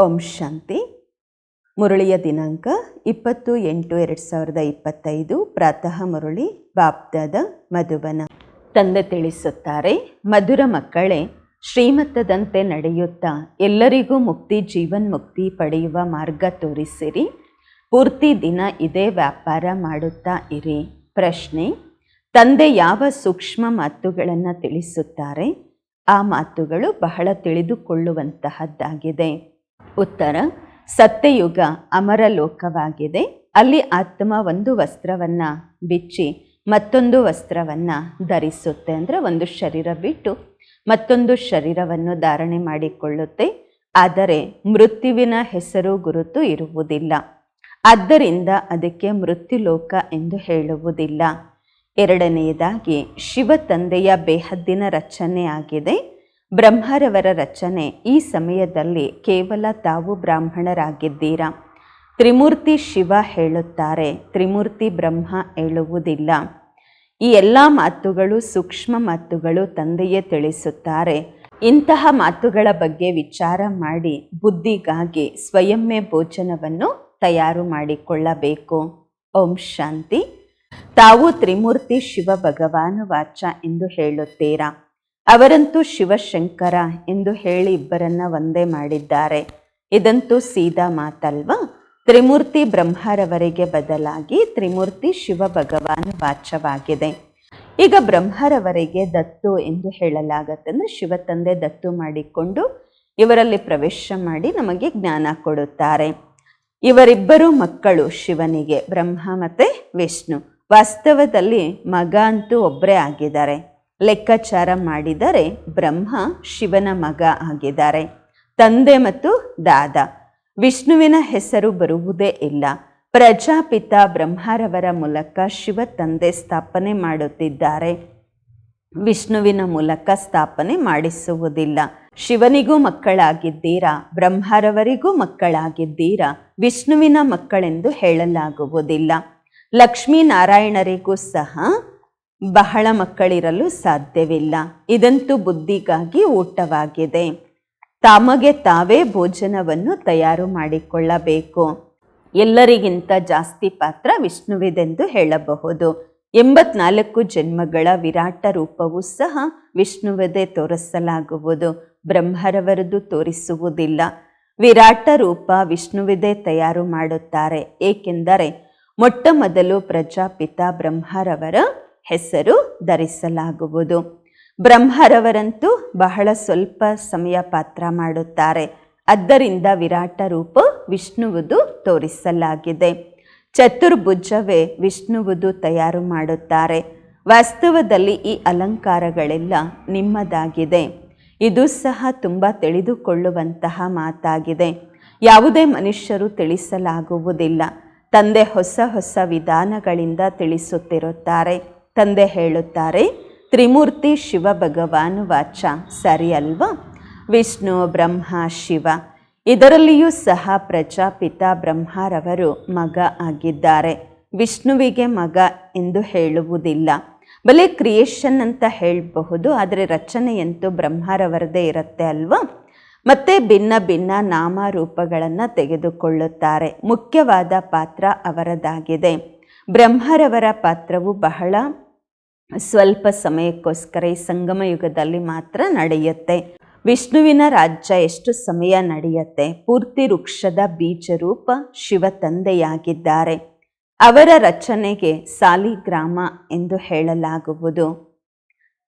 ಓಂ ಶಾಂತಿ. ಮುರಳಿಯ ದಿನಾಂಕ ಇಪ್ಪತ್ತು ಎಂಟು ಎರಡು ಸಾವಿರದ ಇಪ್ಪತ್ತೈದು. ಪ್ರಾತಃ ಮುರಳಿ ಬಾಪ್ದಾದ ಮಧುಬನ. ತಂದೆ ತಿಳಿಸುತ್ತಾರೆ, ಮಧುರ ಮಕ್ಕಳೇ, ಶ್ರೀಮತ್ತದಂತೆ ನಡೆಯುತ್ತಾ ಎಲ್ಲರಿಗೂ ಮುಕ್ತಿ, ಜೀವನ್ ಮುಕ್ತಿ ಪಡೆಯುವ ಮಾರ್ಗ ತೋರಿಸಿರಿ. ಪೂರ್ತಿ ದಿನ ಇದೇ ವ್ಯಾಪಾರ ಮಾಡುತ್ತಾ ಇರಿ. ಪ್ರಶ್ನೆ, ತಂದೆ ಯಾವ ಸೂಕ್ಷ್ಮ ಮಾತುಗಳನ್ನು ತಿಳಿಸುತ್ತಾರೆ? ಆ ಮಾತುಗಳು ಬಹಳ ತಿಳಿದುಕೊಳ್ಳುವಂತಹದ್ದಾಗಿದೆ. ಉತ್ತರ, ಸತ್ಯಯುಗ ಅಮರ ಲೋಕವಾಗಿದೆ ಅಲ್ಲಿ ಆತ್ಮ ಒಂದು ವಸ್ತ್ರವನ್ನು ಬಿಚ್ಚಿ ಮತ್ತೊಂದು ವಸ್ತ್ರವನ್ನು ಧರಿಸುತ್ತೆ ಅಂದರೆ ಒಂದು ಶರೀರ ಬಿಟ್ಟು ಮತ್ತೊಂದು ಶರೀರವನ್ನು ಧಾರಣೆ ಮಾಡಿಕೊಳ್ಳುತ್ತೆ. ಆದರೆ ಮೃತ್ಯುವಿನ ಹೆಸರು ಗುರುತು ಇರುವುದಿಲ್ಲ. ಆದ್ದರಿಂದ ಅದಕ್ಕೆ ಮೃತ್ಯುಲೋಕ ಎಂದು ಹೇಳುವುದಿಲ್ಲ. ಎರಡನೆಯದಾಗಿ ಶಿವ ತಂದೆಯ ಬೇಹದ್ದಿನ ರಚನೆ ಆಗಿದೆ. ಬ್ರಹ್ಮರವರ ರಚನೆ ಈ ಸಮಯದಲ್ಲಿ ಕೇವಲ ತಾವು ಬ್ರಾಹ್ಮಣರಾಗಿದ್ದೀರಾ? ತ್ರಿಮೂರ್ತಿ ಶಿವ ಹೇಳುತ್ತಾರೆ, ತ್ರಿಮೂರ್ತಿ ಬ್ರಹ್ಮ ಹೇಳುವುದಿಲ್ಲ. ಈ ಎಲ್ಲ ಮಾತುಗಳು ಸೂಕ್ಷ್ಮ ಮಾತುಗಳು ತಂದೆಯೇ ತಿಳಿಸುತ್ತಾರೆ. ಇಂತಹ ಮಾತುಗಳ ಬಗ್ಗೆ ವಿಚಾರ ಮಾಡಿ ಬುದ್ಧಿಗಾಗಿ ಸ್ವಯಂ ಭೋಜನವನ್ನು ತಯಾರು ಮಾಡಿಕೊಳ್ಳಬೇಕು. ಓಂ ಶಾಂತಿ. ತಾವು ತ್ರಿಮೂರ್ತಿ ಶಿವ ಭಗವಾನು ವಾಚ ಎಂದು ಹೇಳುತ್ತೀರಾ? ಅವರಂತೂ ಶಿವಶಂಕರ ಎಂದು ಹೇಳಿ ಇಬ್ಬರನ್ನ ಒಂದೇ ಮಾಡಿದ್ದಾರೆ. ಇದಂತೂ ಸೀದಾ ಮಾತಲ್ವಾ? ತ್ರಿಮೂರ್ತಿ ಬ್ರಹ್ಮರವರಿಗೆ ಬದಲಾಗಿ ತ್ರಿಮೂರ್ತಿ ಶಿವ ಭಗವಾನ್ ವಾಚವಾಗಿದೆ ಈಗ ಬ್ರಹ್ಮರವರಿಗೆ ದತ್ತು ಎಂದು ಹೇಳಲಾಗತ್ತೆ ಅಂದರೆ ಶಿವ ತಂದೆ ದತ್ತು ಮಾಡಿಕೊಂಡು ಇವರಲ್ಲಿ ಪ್ರವೇಶ ಮಾಡಿ ನಮಗೆ ಜ್ಞಾನ ಕೊಡುತ್ತಾರೆ. ಇವರಿಬ್ಬರು ಮಕ್ಕಳು ಶಿವನಿಗೆ ಬ್ರಹ್ಮ ಮತ್ತು ವಿಷ್ಣು. ವಾಸ್ತವದಲ್ಲಿ ಮಗ ಅಂತೂ ಒಬ್ಬರೇ ಆಗಿದ್ದಾರೆ. ಲೆಕ್ಕಾಚಾರ ಮಾಡಿದರೆ ಬ್ರಹ್ಮ ಶಿವನ ಮಗ ಆಗಿದ್ದಾರೆ. ತಂದೆ ಮತ್ತು ದಾದ. ವಿಷ್ಣುವಿನ ಹೆಸರು ಬರುವುದೇ ಇಲ್ಲ. ಪ್ರಜಾಪಿತ ಬ್ರಹ್ಮರವರ ಮೂಲಕ ಶಿವ ತಂದೆ ಸ್ಥಾಪನೆ ಮಾಡುತ್ತಿದ್ದಾರೆ. ವಿಷ್ಣುವಿನ ಮೂಲಕ ಸ್ಥಾಪನೆ ಮಾಡಿಸುವುದಿಲ್ಲ. ಶಿವನಿಗೂ ಮಕ್ಕಳಾಗಿದ್ದೀರಾ? ಬ್ರಹ್ಮರವರಿಗೂ ಮಕ್ಕಳಾಗಿದ್ದೀರಾ? ವಿಷ್ಣುವಿನ ಮಕ್ಕಳೆಂದು ಹೇಳಲಾಗುವುದಿಲ್ಲ. ಲಕ್ಷ್ಮೀನಾರಾಯಣರಿಗೂ ಸಹ ಬಹಳ ಮಕ್ಕಳಿರಲು ಸಾಧ್ಯವಿಲ್ಲ. ಇದಂತೂ ಬುದ್ಧಿಗಾಗಿ ಊಟವಾಗಿದೆ. ತಮಗೆ ತಾವೇ ಭೋಜನವನ್ನು ತಯಾರು ಮಾಡಿಕೊಳ್ಳಬೇಕು. ಎಲ್ಲರಿಗಿಂತ ಜಾಸ್ತಿ ಪಾತ್ರ ವಿಷ್ಣುವಿದೆಂದು ಹೇಳಬಹುದು. ಎಂಬತ್ನಾಲ್ಕು ಜನ್ಮಗಳ ವಿರಾಟ ರೂಪವೂ ಸಹ ವಿಷ್ಣುವದೇ ತೋರಿಸಲಾಗುವುದು. ಬ್ರಹ್ಮರವರದು ತೋರಿಸುವುದಿಲ್ಲ. ವಿರಾಟ ರೂಪ ವಿಷ್ಣುವಿದೇ ತಯಾರು ಮಾಡುತ್ತಾರೆ. ಏಕೆಂದರೆ ಮೊಟ್ಟ ಮೊದಲು ಪ್ರಜಾಪಿತ ಬ್ರಹ್ಮರವರ ಹೆಸರು ಧರಿಸಲಾಗುವುದು. ಬ್ರಹ್ಮರವರಂತೂ ಬಹಳ ಸ್ವಲ್ಪ ಸಮಯ ಪಾತ್ರ ಮಾಡುತ್ತಾರೆ. ಆದ್ದರಿಂದ ವಿರಾಟ ರೂಪ ವಿಷ್ಣುವುದು ತೋರಿಸಲಾಗಿದೆ. ಚತುರ್ಭುಜವೇ ವಿಷ್ಣುವುದು ತಯಾರು ಮಾಡುತ್ತಾರೆ. ವಾಸ್ತವದಲ್ಲಿ ಈ ಅಲಂಕಾರಗಳೆಲ್ಲ ನಿಮ್ಮದಾಗಿದೆ. ಇದು ಸಹ ತುಂಬ ತಿಳಿದುಕೊಳ್ಳುವಂತಹ ಮಾತಾಗಿದೆ. ಯಾವುದೇ ಮನುಷ್ಯರು ತಿಳಿಸಲಾಗುವುದಿಲ್ಲ. ತಂದೆ ಹೊಸ ಹೊಸ ವಿಧಾನಗಳಿಂದ ತಿಳಿಸುತ್ತಿರುತ್ತಾರೆ. ತಂದೆ ಹೇಳುತ್ತಾರೆ, ತ್ರಿಮೂರ್ತಿ ಶಿವ ಭಗವಾನ್ ವಾಚ ಸರಿ ಅಲ್ವಾ ವಿಷ್ಣು, ಬ್ರಹ್ಮ, ಶಿವ. ಇದರಲ್ಲಿಯೂ ಸಹ ಪ್ರಜಾಪಿತ ಬ್ರಹ್ಮರವರು ಮಗ ಆಗಿದ್ದಾರೆ. ವಿಷ್ಣುವಿಗೆ ಮಗ ಎಂದು ಹೇಳುವುದಿಲ್ಲ. ಬಲೆ ಕ್ರಿಯೇಷನ್ ಅಂತ ಹೇಳಬಹುದು, ಆದರೆ ರಚನೆಯಂತೂ ಬ್ರಹ್ಮರವರದೇ ಇರುತ್ತೆ ಅಲ್ವಾ? ಮತ್ತೆ ಭಿನ್ನ ಭಿನ್ನ ನಾಮರೂಪಗಳನ್ನು ತೆಗೆದುಕೊಳ್ಳುತ್ತಾರೆ. ಮುಖ್ಯವಾದ ಪಾತ್ರ ಅವರದಾಗಿದೆ. ಬ್ರಹ್ಮರವರ ಪಾತ್ರವು ಬಹಳ ಸ್ವಲ್ಪ ಸಮಯಕ್ಕೋಸ್ಕರ ಈ ಸಂಗಮ ಯುಗದಲ್ಲಿ ಮಾತ್ರ ನಡೆಯುತ್ತೆ. ವಿಷ್ಣುವಿನ ರಾಜ್ಯ ಎಷ್ಟು ಸಮಯ ನಡೆಯುತ್ತೆ? ಪೂರ್ತಿ ವೃಕ್ಷದ ಬೀಜರೂಪ ಶಿವ ತಂದೆಯಾಗಿದ್ದಾರೆ. ಅವರ ರಚನೆಗೆ ಸಾಲಿಗ್ರಾಮ ಎಂದು ಹೇಳಲಾಗುವುದು.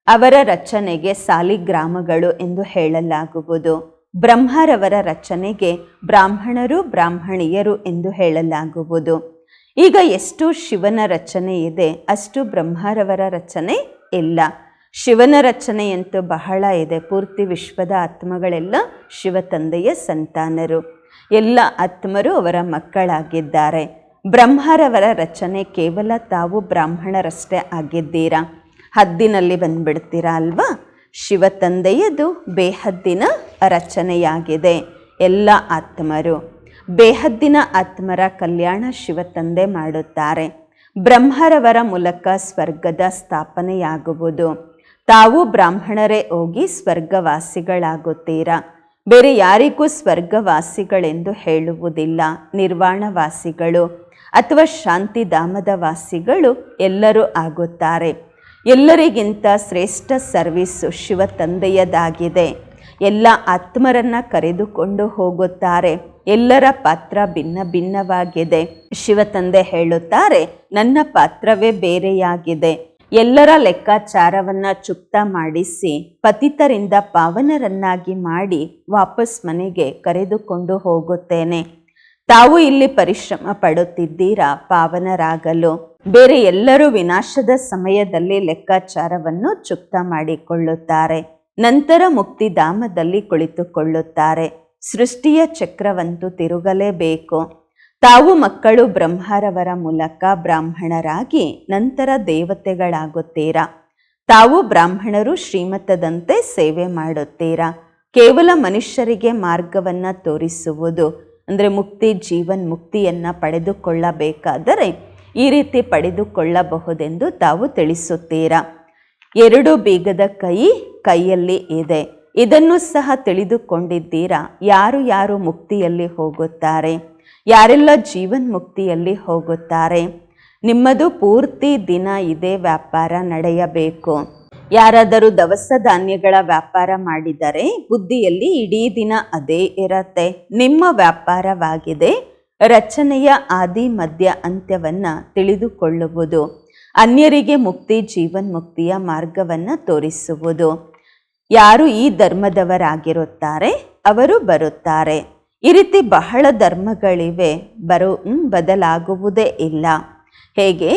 ಅವರ ರಚನೆಗೆ ಸಾಲಿಗ್ರಾಮಗಳು ಎಂದು ಹೇಳಲಾಗುವುದು. ಬ್ರಹ್ಮರವರ ರಚನೆಗೆ ಬ್ರಾಹ್ಮಣರು ಬ್ರಾಹ್ಮಣಿಯರು ಎಂದು ಹೇಳಲಾಗುವುದು. ಈಗ ಎಷ್ಟು ಶಿವನ ರಚನೆ ಇದೆ, ಅಷ್ಟು ಬ್ರಹ್ಮರವರ ರಚನೆ ಇಲ್ಲ. ಶಿವನ ರಚನೆಯಂತೂ ಬಹಳ ಇದೆ. ಪೂರ್ತಿ ವಿಶ್ವದ ಆತ್ಮಗಳೆಲ್ಲ ಶಿವ ತಂದೆಯ ಸಂತಾನರು. ಎಲ್ಲ ಆತ್ಮರು ಅವರ ಮಕ್ಕಳಾಗಿದ್ದಾರೆ. ಬ್ರಹ್ಮರವರ ರಚನೆ ಕೇವಲ ತಾವು ಬ್ರಾಹ್ಮಣರಷ್ಟೇ ಆಗಿದ್ದೀರಾ? ಹದ್ದಿನಲ್ಲಿ ಬಂದ್ಬಿಡ್ತೀರಾ ಅಲ್ವಾ? ಶಿವ ತಂದೆಯದು ಬೇಹದ್ದಿನ ರಚನೆಯಾಗಿದೆ. ಎಲ್ಲ ಆತ್ಮರು. ಬೇಹದ್ದಿನ ಆತ್ಮರ ಕಲ್ಯಾಣ ಶಿವ ತಂದೆ ಮಾಡುತ್ತಾರೆ. ಬ್ರಹ್ಮರವರ ಮೂಲಕ ಸ್ವರ್ಗದ ಸ್ಥಾಪನೆಯಾಗುವುದು. ತಾವು ಬ್ರಾಹ್ಮಣರೇ ಹೋಗಿ ಸ್ವರ್ಗವಾಸಿಗಳಾಗುತ್ತೀರಾ. ಬೇರೆ ಯಾರಿಗೂ ಸ್ವರ್ಗವಾಸಿಗಳೆಂದು ಹೇಳುವುದಿಲ್ಲ. ನಿರ್ವಾಣವಾಸಿಗಳು ಅಥವಾ ಶಾಂತಿಧಾಮದ ವಾಸಿಗಳು ಎಲ್ಲರೂ ಆಗುತ್ತಾರೆ. ಎಲ್ಲರಿಗಿಂತ ಶ್ರೇಷ್ಠ ಸರ್ವಿಸ್ಸು ಶಿವ ತಂದೆಯದಾಗಿದೆ. ಎಲ್ಲ ಆತ್ಮರನ್ನ ಕರೆದುಕೊಂಡು ಹೋಗುತ್ತಾರೆ. ಎಲ್ಲರ ಪಾತ್ರ ಭಿನ್ನ ಭಿನ್ನವಾಗಿದೆ. ಶಿವ ತಂದೆ ಹೇಳುತ್ತಾರೆ, ನನ್ನ ಪಾತ್ರವೇ ಬೇರೆಯಾಗಿದೆ. ಎಲ್ಲರ ಲೆಕ್ಕಾಚಾರವನ್ನ ಚುಕ್ತ ಮಾಡಿಸಿ, ಪತಿತರಿಂದ ಪಾವನರನ್ನಾಗಿ ಮಾಡಿ ವಾಪಸ್ ಮನೆಗೆ ಕರೆದುಕೊಂಡು ಹೋಗುತ್ತೇನೆ. ತಾವು ಇಲ್ಲಿ ಪರಿಶ್ರಮ ಪಡುತ್ತಿದ್ದೀರಾ ಪಾವನರಾಗಲು? ಬೇರೆ ಎಲ್ಲರೂ ವಿನಾಶದ ಸಮಯದಲ್ಲಿ ಲೆಕ್ಕಾಚಾರವನ್ನು ಚುಕ್ತ ಮಾಡಿಕೊಳ್ಳುತ್ತಾರೆ. ನಂತರ ಮುಕ್ತಿಧಾಮದಲ್ಲಿ ಕುಳಿತುಕೊಳ್ಳುತ್ತಾರೆ. ಸೃಷ್ಟಿಯ ಚಕ್ರವಂತೂ ತಿರುಗಲೇಬೇಕು. ತಾವು ಮಕ್ಕಳು ಬ್ರಹ್ಮರವರ ಮೂಲಕ ಬ್ರಾಹ್ಮಣರಾಗಿ ನಂತರ ದೇವತೆಗಳಾಗುತ್ತೀರಾ? ತಾವು ಬ್ರಾಹ್ಮಣರು ಶ್ರೀಮತದಂತೆ ಸೇವೆ ಮಾಡುತ್ತೀರಾ? ಕೇವಲ ಮನುಷ್ಯರಿಗೆ ಮಾರ್ಗವನ್ನು ತೋರಿಸುವುದು, ಅಂದರೆ ಮುಕ್ತಿ, ಜೀವನ್ ಮುಕ್ತಿಯನ್ನು ಪಡೆದುಕೊಳ್ಳಬೇಕಾದರೆ ಈ ರೀತಿ ಪಡೆದುಕೊಳ್ಳಬಹುದೆಂದು ತಾವು ತಿಳಿಸುತ್ತೀರಾ? ಎರಡು ಬೀಗದ ಕೈ ಕೈಯಲ್ಲಿ ಇದೆ. ಇದನ್ನು ಸಹ ತಿಳಿದುಕೊಂಡಿದ್ದೀರಾ? ಯಾರು ಯಾರು ಮುಕ್ತಿಯಲ್ಲಿ ಹೋಗುತ್ತಾರೆ? ಯಾರೆಲ್ಲ ಜೀವನ್ ಮುಕ್ತಿಯಲ್ಲಿ ಹೋಗುತ್ತಾರೆ? ನಿಮ್ಮದು ಪೂರ್ತಿ ದಿನ ಇದೇ ವ್ಯಾಪಾರ ನಡೆಯಬೇಕು. ಯಾರಾದರೂ ದವಸ ಧಾನ್ಯಗಳ ವ್ಯಾಪಾರ ಮಾಡಿದರೆ ಬುದ್ಧಿಯಲ್ಲಿ ಇಡೀ ದಿನ ಅದೇ ಇರತ್ತೆ. ನಿಮ್ಮ ವ್ಯಾಪಾರವಾಗಿದೆ. ರಚನೆಯ ಆದಿ ಮಧ್ಯ ಅಂತ್ಯವನ್ನು ತಿಳಿದುಕೊಳ್ಳುವುದು. ಅನ್ಯರಿಗೆ ಮುಕ್ತಿ, ಜೀವನ್ ಮುಕ್ತಿಯ ಮಾರ್ಗವನ್ನ ತೋರಿಸುವುದು. ಯಾರು ಈ ಧರ್ಮದವರಾಗಿರುತ್ತಾರೆ, ಅವರು ಬರುತ್ತಾರೆ. ಈ ರೀತಿ ಬಹಳ ಧರ್ಮಗಳಿವೆ, ಬರು ಬದಲಾಗುವುದೇ ಇಲ್ಲ. ಹೇಗೆ?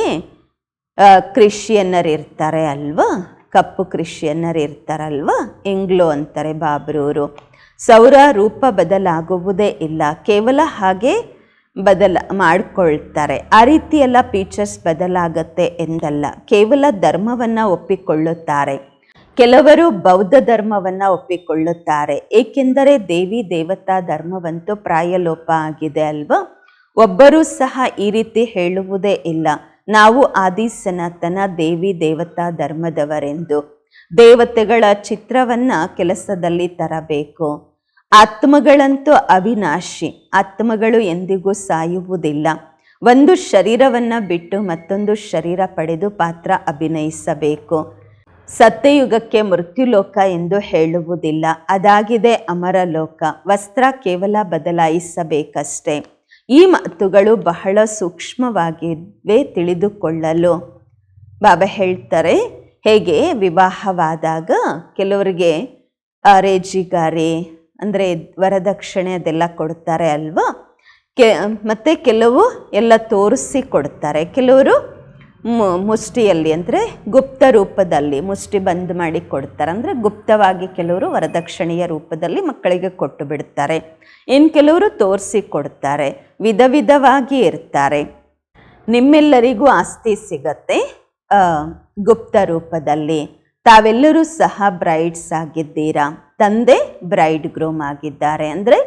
ಕ್ರಿಶ್ಚಿಯನ್ನರು ಕ್ರಿಶ್ಚಿಯನ್ನರಿರ್ತಾರೆ ಅಲ್ವಾ? ಕಪ್ಪು ಕ್ರಿಶ್ಚಿಯನ್ನರು ಇರ್ತಾರಲ್ವಾ ಇಂಗ್ಲೋ ಅಂತಾರೆ ಬಾಬ್ರೂರು. ಸೌರ ರೂಪ ಬದಲಾಗುವುದೇ ಇಲ್ಲ. ಕೇವಲ ಹಾಗೆ ಬದಲ ಮಾಡಿಕೊಳ್ತಾರೆ. ಆ ರೀತಿ ಎಲ್ಲ ಫೀಚರ್ಸ್ ಬದಲಾಗತ್ತೆ ಎಂದಲ್ಲ. ಕೇವಲ ಧರ್ಮವನ್ನು ಒಪ್ಪಿಕೊಳ್ಳುತ್ತಾರೆ. ಕೆಲವರು ಬೌದ್ಧ ಧರ್ಮವನ್ನು ಒಪ್ಪಿಕೊಳ್ಳುತ್ತಾರೆ. ಏಕೆಂದರೆ ದೇವಿ ದೇವತಾ ಧರ್ಮವಂತೂ ಪ್ರಾಯಲೋಪ ಆಗಿದೆ ಅಲ್ವಾ? ಒಬ್ಬರೂ ಸಹ ಈ ರೀತಿ ಹೇಳುವುದೇ ಇಲ್ಲ. ನಾವು ಆದಿ ಸನಾತನ ದೇವಿ ದೇವತಾ ಧರ್ಮದವರೆಂದು. ದೇವತೆಗಳ ಚಿತ್ರವನ್ನು ಕೆಲಸದಲ್ಲಿ ತರಬೇಕು. ಆತ್ಮಗಳಂತೂ ಅವಿನಾಶಿ. ಆತ್ಮಗಳು ಎಂದಿಗೂ ಸಾಯುವುದಿಲ್ಲ. ಒಂದು ಶರೀರವನ್ನ ಬಿಟ್ಟು ಮತ್ತೊಂದು ಶರೀರ ಪಡೆದು ಪಾತ್ರ ಅಭಿನಯಿಸಬೇಕು. ಸತ್ಯಯುಗಕ್ಕೆ ಮೃತ್ಯುಲೋಕ ಎಂದು ಹೇಳುವುದಿಲ್ಲ. ಅದಾಗಿದೆ ಅಮರ ಲೋಕ ವಸ್ತ್ರ ಕೇವಲ ಬದಲಾಯಿಸಬೇಕಷ್ಟೇ. ಈ ಮಾತುಗಳು ಬಹಳ ಸೂಕ್ಷ್ಮವಾಗಿವೆ ತಿಳಿದುಕೊಳ್ಳಲು. ಬಾಬಾ ಹೇಳ್ತಾರೆ ಹೇಗೆ? ವಿವಾಹವಾದಾಗ ಕೆಲವರಿಗೆ ಆ, ರೇಜಿಗಾರಿ ಅಂದರೆ ವರದಕ್ಷಿಣೆ ಅದೆಲ್ಲ ಕೊಡ್ತಾರೆ ಅಲ್ವಾ? ಕೆ, ಮತ್ತು ಕೆಲವು ಎಲ್ಲ ತೋರಿಸಿ ಕೊಡ್ತಾರೆ. ಕೆಲವರು ಮುಷ್ಟಿಯಲ್ಲಿ ಅಂದರೆ ಗುಪ್ತ ರೂಪದಲ್ಲಿ ಮುಷ್ಟಿ ಬಂದ್ ಮಾಡಿ ಕೊಡ್ತಾರೆ. ಅಂದರೆ ಗುಪ್ತವಾಗಿ ಕೆಲವರು ವರದಕ್ಷಿಣೆಯ ರೂಪದಲ್ಲಿ ಮಕ್ಕಳಿಗೆ ಕೊಟ್ಟು ಬಿಡ್ತಾರೆ. ಇನ್ನು ಕೆಲವರು ತೋರಿಸಿ ಕೊಡ್ತಾರೆ. ವಿಧ ವಿಧವಾಗಿ ಇರ್ತಾರೆ. ನಿಮ್ಮೆಲ್ಲರಿಗೂ ಆಸ್ತಿ ಸಿಗತ್ತೆ ಗುಪ್ತ ರೂಪದಲ್ಲಿ. ತಾವೆಲ್ಲರೂ ಸಹ ಬ್ರೈಡ್ಸ್ ಆಗಿದ್ದೀರಾ? ತಂದೆ ಬ್ರೈಡ್ ಗ್ರೂಮ್ ಆಗಿದ್ದಾರೆ ಅಂದರೆ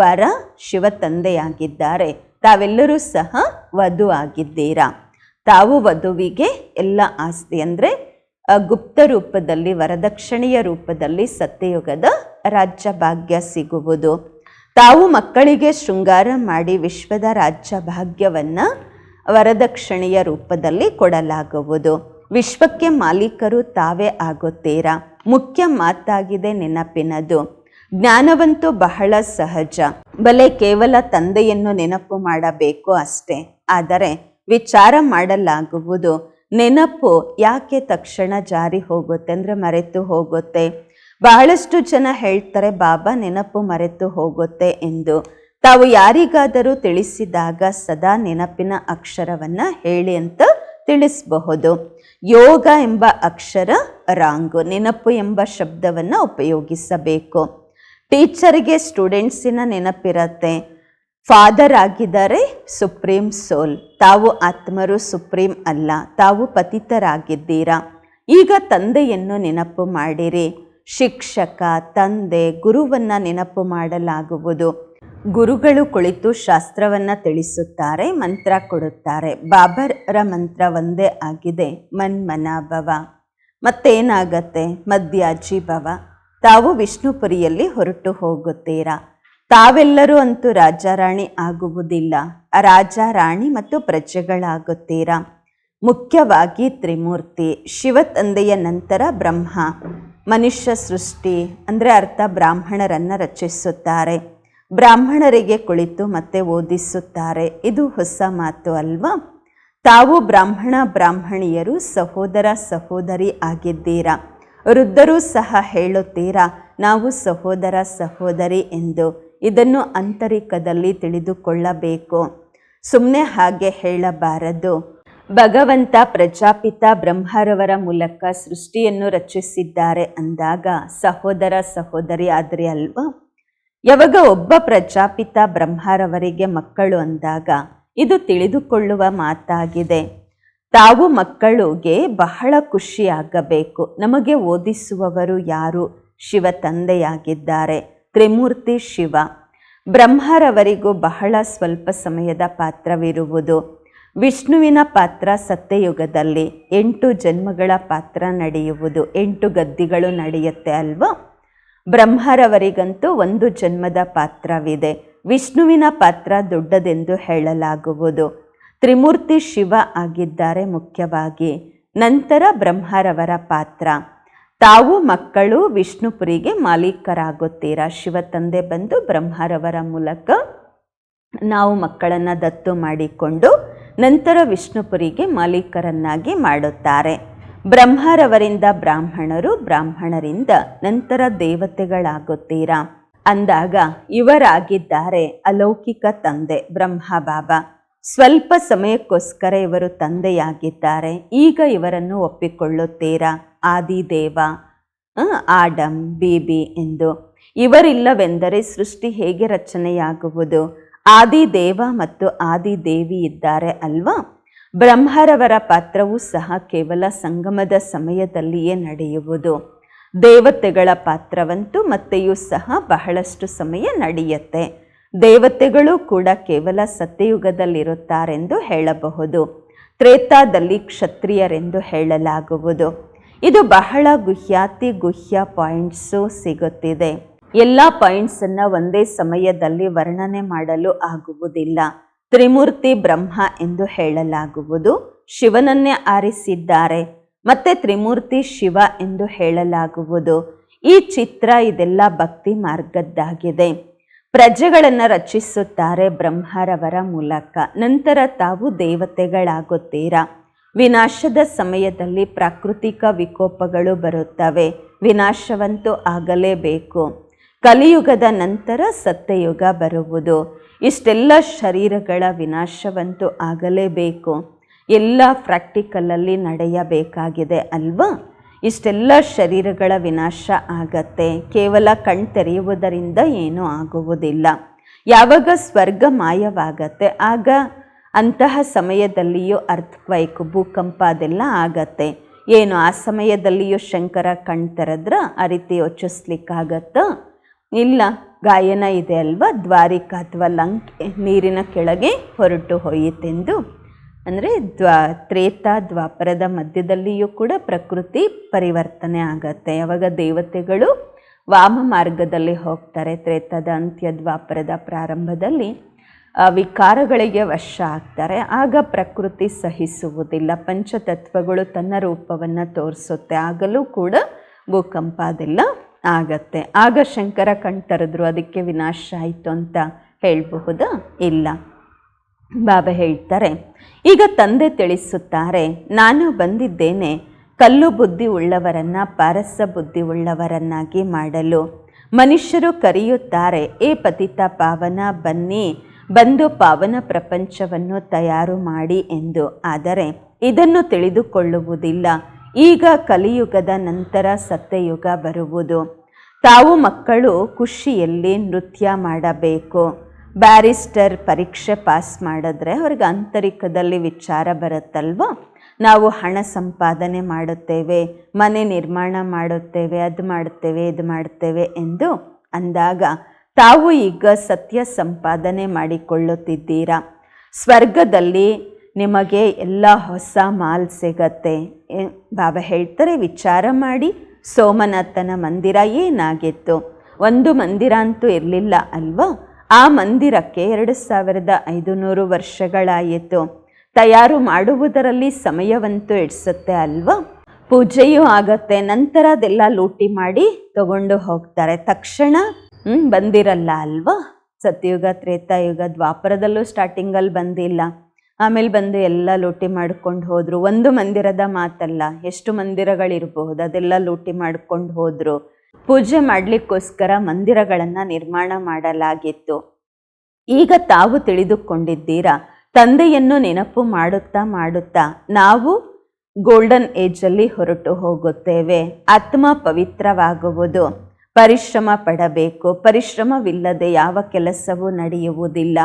ವರ ಶಿವ ತಂದೆಯಾಗಿದ್ದಾರೆ. ತಾವೆಲ್ಲರೂ ಸಹ ವಧು ಆಗಿದ್ದೀರಾ? ತಾವು ವಧುವಿಗೆ ಎಲ್ಲ ಆಸ್ತಿ ಅಂದರೆ ಗುಪ್ತ ರೂಪದಲ್ಲಿ, ವರದಕ್ಷಿಣೆಯ ರೂಪದಲ್ಲಿ ಸತ್ಯಯುಗದ ರಾಜ್ಯ ಭಾಗ್ಯ ಸಿಗುವುದು. ತಾವು ಮಕ್ಕಳಿಗೆ ಶೃಂಗಾರ ಮಾಡಿ ವಿಶ್ವದ ರಾಜ್ಯ ಭಾಗ್ಯವನ್ನು ವರದಕ್ಷಿಣೆಯ ರೂಪದಲ್ಲಿ ಕೊಡಲಾಗುವುದು. ವಿಶ್ವಕ್ಕೆ ಮಾಲೀಕರು ತಾವೇ ಆಗುತ್ತೀರಾ? ಮುಖ್ಯ ಮಾತಾಗಿದೆ ನೆನಪಿನದು. ಜ್ಞಾನವಂತೂ ಬಹಳ ಸಹಜ. ಬಲೆ ಕೇವಲ ತಂದೆಯನ್ನು ನೆನಪು ಮಾಡಬೇಕು ಅಷ್ಟೇ. ಆದರೆ ವಿಚಾರ ಮಾಡಲಾಗುವುದು. ನೆನಪು ಯಾಕೆ ತಕ್ಷಣ ಜಾರಿ ಹೋಗುತ್ತೆ ಅಂದರೆ ಮರೆತು ಹೋಗುತ್ತೆ. ಬಹಳಷ್ಟು ಜನ ಹೇಳ್ತಾರೆ, ಬಾಬಾ, ನೆನಪು ಮರೆತು ಹೋಗುತ್ತೆ ಎಂದು. ತಾವು ಯಾರಿಗಾದರೂ ತಿಳಿಸಿದಾಗ ಸದಾ ನೆನಪಿನ ಅಕ್ಷರವನ್ನು ಹೇಳಿ ಅಂತ ತಿಳಿಸಬಹುದು. ಯೋಗ ಎಂಬ ಅಕ್ಷರ ರಾಂಗು, ನೆನಪು ಎಂಬ ಶಬ್ದವನ್ನು ಉಪಯೋಗಿಸಬೇಕು. ಟೀಚರ್ಗೆ ಸ್ಟೂಡೆಂಟ್ಸಿನ ನೆನಪಿರತ್ತೆ. ಫಾದರ್ ಆಗಿದ್ದಾರೆ, ಸುಪ್ರೀಂ ಸೋಲ್. ತಾವು ಆತ್ಮರು, ಸುಪ್ರೀಂ ಅಲ್ಲ. ತಾವು ಪತಿತರಾಗಿದ್ದೀರಾ? ಈಗ ತಂದೆಯನ್ನು ನೆನಪು ಮಾಡಿರಿ. ಶಿಕ್ಷಕ, ತಂದೆ, ಗುರುವನ್ನು ನೆನಪು ಮಾಡಲಾಗುವುದು. ಗುರುಗಳು ಕುಳಿತು ಶಾಸ್ತ್ರವನ್ನು ತಿಳಿಸುತ್ತಾರೆ, ಮಂತ್ರ ಕೊಡುತ್ತಾರೆ. ಬಾಬರ್ರ ಮಂತ್ರ ಒಂದೇ ಆಗಿದೆ ಮನ್ಮನಾಭವ ಮತ್ತೇನಾಗತ್ತೆ? ಮದ್ಯಾಜಿ ಭವ. ತಾವು ವಿಷ್ಣುಪುರಿಯಲ್ಲಿ ಹೊರಟು ಹೋಗುತ್ತೀರಾ? ತಾವೆಲ್ಲರೂ ಅಂತೂ ರಾಜಾರಾಣಿ ಆಗುವುದಿಲ್ಲ. ರಾಜ ರಾಣಿ ಮತ್ತು ಪ್ರಜೆಗಳಾಗುತ್ತೀರಾ? ಮುಖ್ಯವಾಗಿ ತ್ರಿಮೂರ್ತಿ, ಶಿವ ತಂದೆಯ ನಂತರ ಬ್ರಹ್ಮ. ಮನುಷ್ಯ ಸೃಷ್ಟಿ, ಅಂದರೆ ಅರ್ಥ ಬ್ರಾಹ್ಮಣರನ್ನು ರಚಿಸುತ್ತಾರೆ. ಬ್ರಾಹ್ಮಣರಿಗೆ ಕುಳಿತು ಮತ್ತೆ ಓದಿಸುತ್ತಾರೆ. ಇದು ಹೊಸ ಮಾತು ಅಲ್ವಾ? ತಾವು ಬ್ರಾಹ್ಮಣ ಬ್ರಾಹ್ಮಣಿಯರು, ಸಹೋದರ ಸಹೋದರಿ ಆಗಿದ್ದೀರಾ? ವೃದ್ಧರೂ ಸಹ ಹೇಳುತ್ತೀರಾ, ನಾವು ಸಹೋದರ ಸಹೋದರಿ ಎಂದು. ಇದನ್ನು ಆಂತರಿಕದಲ್ಲಿ ತಿಳಿದುಕೊಳ್ಳಬೇಕು. ಸುಮ್ಮನೆ ಹಾಗೆ ಹೇಳಬಾರದು. ಭಗವಂತ ಪ್ರಜಾಪಿತ ಬ್ರಹ್ಮರವರ ಮೂಲಕ ಸೃಷ್ಟಿಯನ್ನು ರಚಿಸಿದ್ದಾರೆ ಅಂದಾಗ ಸಹೋದರ ಸಹೋದರಿ ಆದರೆ ಅಲ್ವಾ? ಯಾವಾಗ ಒಬ್ಬ ಪ್ರಜಾಪಿತ ಬ್ರಹ್ಮರವರಿಗೆ ಮಕ್ಕಳು ಅಂದಾಗ ಇದು ತಿಳಿದುಕೊಳ್ಳುವ ಮಾತಾಗಿದೆ. ತಾವು ಮಕ್ಕಳಿಗೆ ಬಹಳ ಖುಷಿಯಾಗಬೇಕು. ನಮಗೆ ಓದಿಸುವವರು ಯಾರು? ಶಿವ ತಂದೆಯಾಗಿದ್ದಾರೆ. ತ್ರಿಮೂರ್ತಿ ಶಿವ. ಬ್ರಹ್ಮರವರಿಗೂ ಬಹಳ ಸ್ವಲ್ಪ ಸಮಯದ ಪಾತ್ರವಿರುವುದು. ವಿಷ್ಣುವಿನ ಪಾತ್ರ ಸತ್ಯಯುಗದಲ್ಲಿ ಎಂಟು ಜನ್ಮಗಳ ಪಾತ್ರ ನಡೆಯುವುದು. ಎಂಟು ಗದ್ದಿಗಳು ನಡೆಯುತ್ತೆ ಅಲ್ವಾ? ಬ್ರಹ್ಮರವರಿಗಂತೂ ಒಂದು ಜನ್ಮದ ಪಾತ್ರವಿದೆ. ವಿಷ್ಣುವಿನ ಪಾತ್ರ ದೊಡ್ಡದೆಂದು ಹೇಳಲಾಗುವುದು. ತ್ರಿಮೂರ್ತಿ ಶಿವ ಆಗಿದ್ದಾರೆ ಮುಖ್ಯವಾಗಿ. ನಂತರ ಬ್ರಹ್ಮರವರ ಪಾತ್ರ. ತಾವು ಮಕ್ಕಳು ವಿಷ್ಣುಪುರಿಗೆ ಮಾಲೀಕರಾಗುತ್ತೀರಾ? ಶಿವ ತಂದೆ ಬಂದು ಬ್ರಹ್ಮರವರ ಮೂಲಕ ನಾವು ಮಕ್ಕಳನ್ನು ದತ್ತು ಮಾಡಿಕೊಂಡು ನಂತರ ವಿಷ್ಣುಪುರಿಗೆ ಮಾಲೀಕರನ್ನಾಗಿ ಮಾಡುತ್ತಾರೆ. ಬ್ರಹ್ಮರವರಿಂದ ಬ್ರಾಹ್ಮಣರು ಬ್ರಾಹ್ಮಣರಿಂದ ನಂತರ ದೇವತೆಗಳಾಗುತ್ತೀರಾ? ಅಂದಾಗ ಇವರಾಗಿದ್ದಾರೆ ಅಲೌಕಿಕ ತಂದೆ ಬ್ರಹ್ಮ ಬಾಬಾ ಸ್ವಲ್ಪ ಸಮಯಕ್ಕೋಸ್ಕರ ಇವರು ತಂದೆಯಾಗಿದ್ದಾರೆ. ಈಗ ಇವರನ್ನು ಒಪ್ಪಿಕೊಳ್ಳುತ್ತೀರಾ? ಆದಿದೇವ ಆಡಂ, ಬೀಬಿ ಎಂದು. ಇವರಿಲ್ಲವೆಂದರೆ ಸೃಷ್ಟಿ ಹೇಗೆ ರಚನೆಯಾಗುವುದು? ಆದಿದೇವ ಮತ್ತು ಆದಿದೇವಿ ಇದ್ದಾರೆ ಅಲ್ವಾ? ಬ್ರಹ್ಮರವರ ಪಾತ್ರವೂ ಸಹ ಕೇವಲ ಸಂಗಮದ ಸಮಯದಲ್ಲಿಯೇ ನಡೆಯುವುದು. ದೇವತೆಗಳ ಪಾತ್ರವಂತೂ ಮತ್ತೆಯೂ ಸಹ ಬಹಳಷ್ಟು ಸಮಯ ನಡೆಯುತ್ತೆ. ದೇವತೆಗಳು ಕೂಡ ಕೇವಲ ಸತ್ಯಯುಗದಲ್ಲಿರುತ್ತಾರೆಂದು ಹೇಳಬಹುದು. ತ್ರೇತಾದಲ್ಲಿ ಕ್ಷತ್ರಿಯರೆಂದು ಹೇಳಲಾಗುವುದು. ಇದು ಬಹಳ ಗುಹ್ಯಾತಿ ಗುಹ್ಯ ಪಾಯಿಂಟ್ಸು ಸಿಗುತ್ತಿದೆ. ಎಲ್ಲ ಪಾಯಿಂಟ್ಸನ್ನು ಒಂದೇ ಸಮಯದಲ್ಲಿ ವರ್ಣನೆ ಮಾಡಲು ಆಗುವುದಿಲ್ಲ. ತ್ರಿಮೂರ್ತಿ ಬ್ರಹ್ಮ ಎಂದು ಹೇಳಲಾಗುವುದು. ಶಿವನನ್ನೇ ಆರಿಸಿದ್ದಾರೆ. ಮತ್ತೆ ತ್ರಿಮೂರ್ತಿ ಶಿವ ಎಂದು ಹೇಳಲಾಗುವುದು. ಈ ಚಿತ್ರ ಇದೆಲ್ಲ ಭಕ್ತಿ ಮಾರ್ಗದ್ದಾಗಿದೆ. ಪ್ರಜೆಗಳನ್ನು ರಚಿಸುತ್ತಾರೆ ಬ್ರಹ್ಮರವರ ಮೂಲಕ. ನಂತರ ತಾವು ದೇವತೆಗಳಾಗುತ್ತೀರಾ? ವಿನಾಶದ ಸಮಯದಲ್ಲಿ ಪ್ರಾಕೃತಿಕ ವಿಕೋಪಗಳು ಬರುತ್ತವೆ. ವಿನಾಶವಂತೂ ಆಗಲೇಬೇಕು. ಕಲಿಯುಗದ ನಂತರ ಸತ್ಯಯುಗ ಬರುವುದು. ಇಷ್ಟೆಲ್ಲ ಶರೀರಗಳ ವಿನಾಶವಂತೂ ಆಗಲೇಬೇಕು. ಎಲ್ಲ ಪ್ರಾಕ್ಟಿಕಲಲ್ಲಿ ನಡೆಯಬೇಕಾಗಿದೆ ಅಲ್ವಾ? ಇಷ್ಟೆಲ್ಲ ಶರೀರಗಳ ವಿನಾಶ ಆಗತ್ತೆ. ಕೇವಲ ಕಣ್ ತೆರೆಯುವುದರಿಂದ ಏನೂ ಆಗುವುದಿಲ್ಲ. ಯಾವಾಗ ಸ್ವರ್ಗ ಮಾಯವಾಗತ್ತೆ, ಆಗ ಅಂತಹ ಸಮಯದಲ್ಲಿಯೂ ಅರ್ಥಕ್ವೈಕ್, ಭೂಕಂಪ ಅದೆಲ್ಲ ಆಗತ್ತೆ. ಏನು ಆ ಸಮಯದಲ್ಲಿಯೂ ಶಂಕರ ಕಣ್ ತೆರೆದ್ರ ಆ ರೀತಿ ಯೋಚಿಸ್ಲಿಕ್ಕಾಗತ್ತಾ? ಇಲ್ಲ, ಗಾಯನ ಇದೆ ಅಲ್ವಾ? ದ್ವಾರಿಕಾ ಅಥವಾ ಲಂಕೆ ನೀರಿನ ಕೆಳಗೆ ಹೊರಟು ಹೋಯಿತೆಂದು. ಅಂದರೆ ದ್ವಾ, ತ್ರೇತ ದ್ವಾಪರದ ಮಧ್ಯದಲ್ಲಿಯೂ ಕೂಡ ಪ್ರಕೃತಿ ಪರಿವರ್ತನೆ ಆಗತ್ತೆ. ಯಾವಾಗ ದೇವತೆಗಳು ವಾಮ ಮಾರ್ಗದಲ್ಲಿ ಹೋಗ್ತಾರೆ, ತ್ರೇತದ ಅಂತ್ಯ ದ್ವಾಪರದ ಪ್ರಾರಂಭದಲ್ಲಿ ವಿಕಾರಗಳಿಗೆ ವಶ ಆಗ್ತಾರೆ. ಆಗ ಪ್ರಕೃತಿ ಸಹಿಸುವುದಿಲ್ಲ. ಪಂಚತತ್ವಗಳು ತನ್ನ ರೂಪವನ್ನು ತೋರಿಸುತ್ತೆ. ಆಗಲೂ ಕೂಡ ಭೂಕಂಪ ಅದೆಲ್ಲ ಆಗತ್ತೆ. ಆಗ ಶಂಕರ ಕಣ್ತರೆದ್ರು ಅದಕ್ಕೆ ವಿನಾಶ ಆಯಿತು ಅಂತ ಹೇಳಬಹುದು? ಇಲ್ಲ. ಬಾಬಾ ಹೇಳ್ತಾರೆ, ಈಗ ತಂದೆ ತಿಳಿಸುತ್ತಾರೆ, ನಾನು ಬಂದಿದ್ದೇನೆ, ಕಲ್ಲು ಬುದ್ಧಿ ಉಳ್ಳವರನ್ನ, ಪಾರಸ ಬುದ್ಧಿ ಉಳ್ಳವರನ್ನಾಗಿ ಮಾಡಲು. ಮನುಷ್ಯರು ಕರೆಯುತ್ತಾರೆ, ಏ ಪತಿತ ಪಾವನ, ಬನ್ನಿ, ಬಂದು ಪಾವನ ಪ್ರಪಂಚವನ್ನು ತಯಾರು ಮಾಡಿ ಎಂದು. ಆದರೆ ಇದನ್ನು ತಿಳಿದುಕೊಳ್ಳುವುದಿಲ್ಲ. ಈಗ ಕಲಿಯುಗದ ನಂತರ ಸತ್ಯಯುಗ ಬರುವುದು. ತಾವು ಮಕ್ಕಳು ಖುಷಿಯಲ್ಲಿ ನೃತ್ಯ ಮಾಡಬೇಕು. ಬ್ಯಾರಿಸ್ಟರ್ ಪರೀಕ್ಷೆ ಪಾಸ್ ಮಾಡಿದ್ರೆ ಅವ್ರಿಗೆ ಆಂತರಿಕದಲ್ಲಿ ವಿಚಾರ ಬರುತ್ತಲ್ವೋ? ನಾವು ಹಣ ಸಂಪಾದನೆ ಮಾಡುತ್ತೇವೆ, ಮನೆ ನಿರ್ಮಾಣ ಮಾಡುತ್ತೇವೆ, ಅದು ಮಾಡುತ್ತೇವೆ, ಇದು ಮಾಡುತ್ತೇವೆ ಎಂದು ಅಂದಾಗ ತಾವು ಈಗ ಸತ್ಯ ಸಂಪಾದನೆ ಮಾಡಿಕೊಳ್ಳುತ್ತಿದ್ದೀರಾ? ಸ್ವರ್ಗದಲ್ಲಿ ನಿಮಗೆ ಎಲ್ಲ ಹೊಸ ಮಾಲ್ ಸಿಗತ್ತೆ ಬಾಬಾ ಹೇಳ್ತಾರೆ, ವಿಚಾರ ಮಾಡಿ. ಸೋಮನಾಥನ ಮಂದಿರ ಏನಾಗಿತ್ತು? ಒಂದು ಮಂದಿರ ಅಂತೂ ಇರಲಿಲ್ಲ ಅಲ್ವಾ? ಆ ಮಂದಿರಕ್ಕೆ ಎರಡು ಸಾವಿರದ ಐದುನೂರು ವರ್ಷಗಳಾಯಿತು. ತಯಾರು ಮಾಡುವುದರಲ್ಲಿ ಸಮಯವಂತೂ ಇಡಿಸುತ್ತೆ ಅಲ್ವಾ? ಪೂಜೆಯೂ ಆಗತ್ತೆ, ನಂತರ ಅದೆಲ್ಲ ಲೂಟಿ ಮಾಡಿ ತಗೊಂಡು ಹೋಗ್ತಾರೆ. ತಕ್ಷಣ ಬಂದಿರಲ್ಲ ಅಲ್ವಾ? ಸತ್ಯಯುಗ ತ್ರೇತಾಯುಗ ದ್ವಾಪರದಲ್ಲೂ ಸ್ಟಾರ್ಟಿಂಗಲ್ಲಿ ಬಂದಿಲ್ಲ. ಆಮೇಲೆ ಬಂದು ಎಲ್ಲ ಲೂಟಿ ಮಾಡ್ಕೊಂಡು ಹೋದರು. ಒಂದು ಮಂದಿರದ ಮಾತಲ್ಲ, ಎಷ್ಟು ಮಂದಿರಗಳಿರಬಹುದು, ಅದೆಲ್ಲ ಲೂಟಿ ಮಾಡ್ಕೊಂಡು ಹೋದರು. ಪೂಜೆ ಮಾಡಲಿಕ್ಕೋಸ್ಕರ ಮಂದಿರಗಳನ್ನು ನಿರ್ಮಾಣ ಮಾಡಲಾಗಿತ್ತು. ಈಗ ತಾವು ತಿಳಿದುಕೊಂಡಿದ್ದೀರಾ, ತಂದೆಯನ್ನು ನೆನಪು ಮಾಡುತ್ತಾ ಮಾಡುತ್ತಾ ನಾವು ಗೋಲ್ಡನ್ ಏಜಲ್ಲಿ ಹೊರಟು ಹೋಗುತ್ತೇವೆ. ಆತ್ಮ ಪವಿತ್ರವಾಗುವುದು. ಪರಿಶ್ರಮ ಪಡಬೇಕು. ಪರಿಶ್ರಮವಿಲ್ಲದೆ ಯಾವ ಕೆಲಸವೂ ನಡೆಯುವುದಿಲ್ಲ.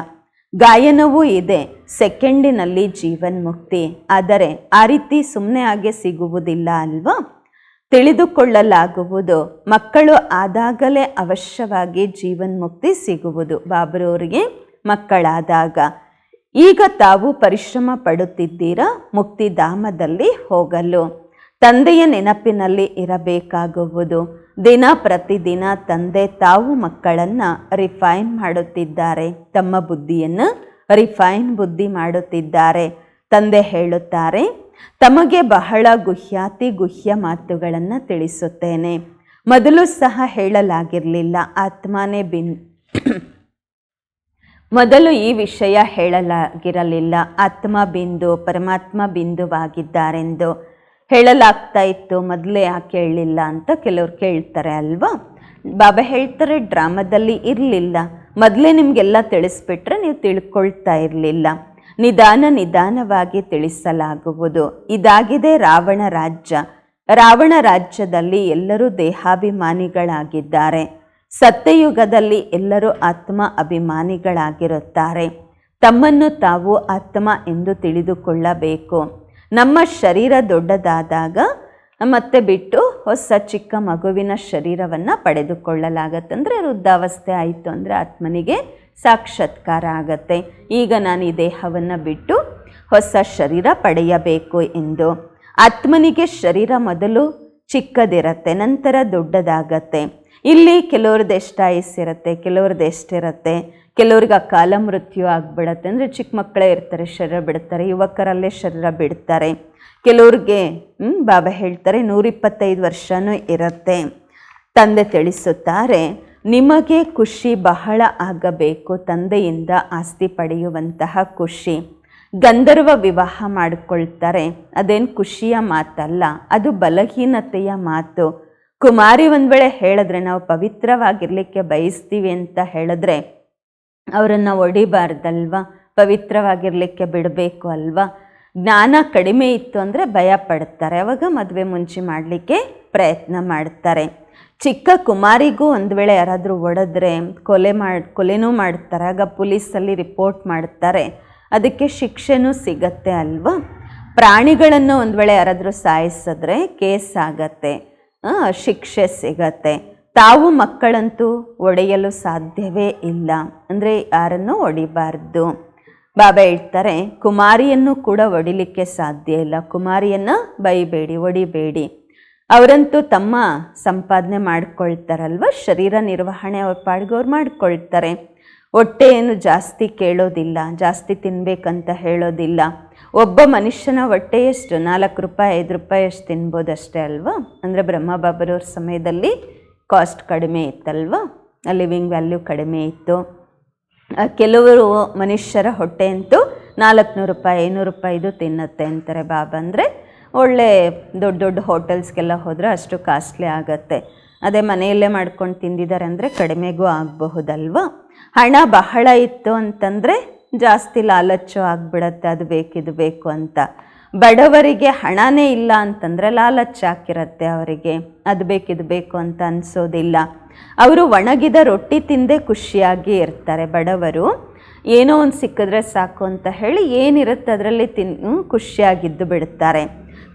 ಗಾಯನವೂ ಇದೆ. ಸೆಕೆಂಡಿನಲ್ಲಿ ಜೀವನ್ಮುಕ್ತಿ ಆದರೆ ಆ ರೀತಿ ಸುಮ್ಮನೆ ಹಾಗೆ ಸಿಗುವುದಿಲ್ಲ ಅಲ್ವಾ? ತಿಳಿದುಕೊಳ್ಳಲಾಗುವುದು. ಮಕ್ಕಳು ಆದಾಗಲೇ ಅವಶ್ಯವಾಗಿ ಜೀವನ್ಮುಕ್ತಿ ಸಿಗುವುದು. ಬಾಬರವರಿಗೆ ಮಕ್ಕಳಾದಾಗ. ಈಗ ತಾವು ಪರಿಶ್ರಮ ಪಡುತ್ತಿದ್ದೀರಾ? ಮುಕ್ತಿಧಾಮದಲ್ಲಿ ಹೋಗಲು. ತಂದೆಯ ನೆನಪಿನಲ್ಲಿ ಇರಬೇಕಾಗುವುದು. ದಿನ ಪ್ರತಿದಿನ ತಂದೆ ತಾವು ಮಕ್ಕಳನ್ನು ರಿಫೈನ್ ಮಾಡುತ್ತಿದ್ದಾರೆ. ತಮ್ಮ ಬುದ್ಧಿಯನ್ನು ರಿಫೈನ್ ಬುದ್ಧಿ ಮಾಡುತ್ತಿದ್ದಾರೆ. ತಂದೆ ಹೇಳುತ್ತಾರೆ, ತಮಗೆ ಬಹಳ ಗುಹ್ಯಾತಿ ಗುಹ್ಯ ಮಾತುಗಳನ್ನು ತಿಳಿಸುತ್ತೇನೆ. ಮೊದಲು ಸಹ ಹೇಳಲಾಗಿರಲಿಲ್ಲ. ಆತ್ಮನೇ ಬಿನ್, ಮೊದಲು ಈ ವಿಷಯ ಹೇಳಲಾಗಿರಲಿಲ್ಲ. ಆತ್ಮ ಬಿಂದು, ಪರಮಾತ್ಮ ಬಿಂದುವಾಗಿದ್ದಾರೆಂದು ಹೇಳಲಾಗ್ತಾ ಇತ್ತು, ಮೊದಲೇ ಯಾಕೆ ಹೇಳಲಿಲ್ಲ ಅಂತ ಕೆಲವ್ರು ಕೇಳ್ತಾರೆ ಅಲ್ವಾ? ಬಾಬಾ ಹೇಳ್ತಾರೆ, ಡ್ರಾಮಾದಲ್ಲಿ ಇರಲಿಲ್ಲ. ಮೊದಲೇ ನಿಮಗೆಲ್ಲ ತಿಳಿಸ್ಬಿಟ್ರೆ ನೀವು ತಿಳ್ಕೊಳ್ತಾ ಇರಲಿಲ್ಲ. ನಿಧಾನ ನಿಧಾನವಾಗಿ ತಿಳಿಸಲಾಗುವುದು. ಇದಾಗಿದೆ ರಾವಣ ರಾಜ್ಯ. ರಾವಣ ರಾಜ್ಯದಲ್ಲಿ ಎಲ್ಲರೂ ದೇಹಾಭಿಮಾನಿಗಳಾಗಿದ್ದಾರೆ. ಸತ್ಯಯುಗದಲ್ಲಿ ಎಲ್ಲರೂ ಆತ್ಮ ಅಭಿಮಾನಿಗಳಾಗಿರುತ್ತಾರೆ ತಮ್ಮನ್ನು ತಾವು ಆತ್ಮ ಎಂದು ತಿಳಿದುಕೊಳ್ಳಬೇಕು. ನಮ್ಮ ಶರೀರ ದೊಡ್ಡದಾದಾಗ ಮತ್ತೆ ಬಿಟ್ಟು ಹೊಸ ಚಿಕ್ಕ ಮಗುವಿನ ಶರೀರವನ್ನು ಪಡೆದುಕೊಳ್ಳಲಾಗತ್ತಂದರೆ ವೃದ್ಧಾವಸ್ಥೆ ಆಯಿತು ಅಂದರೆ ಆತ್ಮನಿಗೆ ಸಾಕ್ಷಾತ್ಕಾರ ಆಗತ್ತೆ. ಈಗ ನಾನು ಈ ದೇಹವನ್ನು ಬಿಟ್ಟು ಹೊಸ ಶರೀರ ಪಡೆಯಬೇಕು ಎಂದು. ಆತ್ಮನಿಗೆ ಶರೀರ ಮೊದಲು ಚಿಕ್ಕದಿರತ್ತೆ, ನಂತರ ದೊಡ್ಡದಾಗತ್ತೆ. ಇಲ್ಲಿ ಕೆಲವ್ರದ್ದು ಎಷ್ಟು ಆಯಸ್ಸಿರುತ್ತೆ ಕೆಲವ್ರದ್ದು ಎಷ್ಟಿರುತ್ತೆ ಕೆಲವ್ರಿಗೆ ಅಕಾಲ ಮೃತ್ಯು ಆಗಿಬಿಡತ್ತೆ. ಅಂದರೆ ಚಿಕ್ಕ ಮಕ್ಕಳೇ ಇರ್ತಾರೆ, ಶರೀರ ಬಿಡ್ತಾರೆ, ಯುವಕರಲ್ಲೇ ಶರೀರ ಬಿಡ್ತಾರೆ. ಕೆಲವ್ರಿಗೆ ಬಾಬಾ ಹೇಳ್ತಾರೆ, ನೂರಿಪ್ಪತ್ತೈದು ವರ್ಷವೂ ಇರುತ್ತೆ. ತಂದೆ ತಿಳಿಸುತ್ತಾರೆ, ನಿಮಗೆ ಖುಷಿ ಬಹಳ ಆಗಬೇಕು, ತಂದೆಯಿಂದ ಆಸ್ತಿ ಪಡೆಯುವಂತಹ ಖುಷಿ. ಗಂಧರ್ವ ವಿವಾಹ ಮಾಡಿಕೊಳ್ತಾರೆ. ಅದೇನು ಖುಷಿಯ ಮಾತಲ್ಲ, ಅದು ಬಲಹೀನತೆಯ ಮಾತು. ಕುಮಾರಿ ಒಂದು ವೇಳೆ ಹೇಳಿದ್ರೆ, ನಾವು ಪವಿತ್ರವಾಗಿರಲಿಕ್ಕೆ ಬಯಸ್ತೀವಿ ಅಂತ ಹೇಳಿದ್ರೆ ಅವರನ್ನು ಒಡಿಬಾರ್ದಲ್ವ? ಪವಿತ್ರವಾಗಿರಲಿಕ್ಕೆ ಬಿಡಬೇಕು ಅಲ್ವಾ? ಜ್ಞಾನ ಕಡಿಮೆ ಇತ್ತು ಅಂದರೆ ಭಯ ಪಡ್ತಾರೆ. ಅವಾಗ ಮದುವೆ ಮುಂಚೆ ಮಾಡಲಿಕ್ಕೆ ಪ್ರಯತ್ನ ಮಾಡ್ತಾರೆ. ಚಿಕ್ಕ ಕುಮಾರಿಗೂ ಒಂದು ವೇಳೆ ಯಾರಾದರೂ ಒಡೆದ್ರೆ ಕೊಲೆ ಮಾಡಿ, ಕೊಲೆನೂ ಮಾಡ್ತಾರೆ. ಆಗ ಪೊಲೀಸಲ್ಲಿ ರಿಪೋರ್ಟ್ ಮಾಡ್ತಾರೆ. ಅದಕ್ಕೆ ಶಿಕ್ಷೆನೂ ಸಿಗತ್ತೆ ಅಲ್ವಾ? ಪ್ರಾಣಿಗಳನ್ನು ಒಂದು ವೇಳೆ ಯಾರಾದರೂ ಸಾಯಿಸಿದ್ರೆ ಕೇಸ್ ಆಗತ್ತೆ. ಶಿಕ್ಷೆ ಸಿಗತ್ತೆ. ತಾವು ಮಕ್ಕಳಂತೂ ಒಡೆಯಲು ಸಾಧ್ಯವೇ ಇಲ್ಲ. ಅಂದರೆ ಯಾರನ್ನು ಒಡಿಬಾರ್ದು. ಬಾಬಾ ಹೇಳ್ತಾರೆ, ಕುಮಾರಿಯನ್ನು ಕೂಡ ಒಡಿಲಿಕ್ಕೆ ಸಾಧ್ಯ ಇಲ್ಲ. ಕುಮಾರಿಯನ್ನು ಬೈಬೇಡಿ, ಒಡಿಬೇಡಿ. ಅವರಂತೂ ತಮ್ಮ ಸಂಪಾದನೆ ಮಾಡ್ಕೊಳ್ತಾರಲ್ವ? ಶರೀರ ನಿರ್ವಹಣೆ ಅವ್ರ ಪಾಡ್ಗೆ ಅವ್ರು ಮಾಡ್ಕೊಳ್ತಾರೆ. ಹೊಟ್ಟೆ ಏನು ಜಾಸ್ತಿ ಕೇಳೋದಿಲ್ಲ, ಜಾಸ್ತಿ ತಿನ್ಬೇಕಂತ ಹೇಳೋದಿಲ್ಲ. ಒಬ್ಬ ಮನುಷ್ಯನ ಹೊಟ್ಟೆ ಎಷ್ಟು? ನಾಲ್ಕು ರೂಪಾಯಿ, ಐದು ರೂಪಾಯಿ ಎಷ್ಟು ತಿನ್ಬೋದಷ್ಟೇ ಅಲ್ವಾ? ಅಂದರೆ ಬ್ರಹ್ಮ ಬಾಬರವ್ರ ಸಮಯದಲ್ಲಿ ಕಾಸ್ಟ್ ಕಡಿಮೆ ಇತ್ತಲ್ವ? ಲಿವಿಂಗ್ ವ್ಯಾಲ್ಯೂ ಕಡಿಮೆ ಇತ್ತು. ಕೆಲವರು ಮನುಷ್ಯರ ಹೊಟ್ಟೆ ಅಂತೂ ನಾಲ್ಕುನೂರು ರೂಪಾಯಿ, ಐನೂರು ರೂಪಾಯಿದು ತಿನ್ನುತ್ತೆ ಅಂತಾರೆ ಬಾಬಾ ಅಂದರೆ. ಒಳ್ಳೆ ದೊಡ್ಡ ದೊಡ್ಡ ಹೋಟೆಲ್ಸ್ಗೆಲ್ಲ ಹೋದರೆ ಅಷ್ಟು ಕಾಸ್ಟ್ಲಿ ಆಗತ್ತೆ. ಅದೇ ಮನೆಯಲ್ಲೇ ಮಾಡ್ಕೊಂಡು ತಿಂದಿದ್ದಾರೆ ಅಂದರೆ ಕಡಿಮೆಗೂ ಆಗಬಹುದಲ್ವ? ಹಣ ಬಹಳ ಇತ್ತು ಅಂತಂದರೆ ಜಾಸ್ತಿ ಲಾಲಚ್ಚು ಆಗಿಬಿಡತ್ತೆ, ಅದು ಬೇಕಿದು ಬೇಕು ಅಂತ. ಬಡವರಿಗೆ ಹಣನೇ ಇಲ್ಲ ಅಂತಂದರೆ ಲಾಲಚ್ ಹಾಕಿರತ್ತೆ ಅವರಿಗೆ. ಅದು ಬೇಕಿದು ಬೇಕು ಅಂತ ಅನಿಸೋದಿಲ್ಲ. ಅವರು ಒಣಗಿದ ರೊಟ್ಟಿ ತಿಂದೇ ಖುಷಿಯಾಗಿ ಇರ್ತಾರೆ ಬಡವರು. ಏನೋ ಒಂದು ಸಿಕ್ಕಿದ್ರೆ ಸಾಕು ಅಂತ ಹೇಳಿ ಏನಿರುತ್ತೆ ಅದರಲ್ಲಿ ತಿನ್ ಖುಷಿಯಾಗಿದ್ದು ಬಿಡ್ತಾರೆ.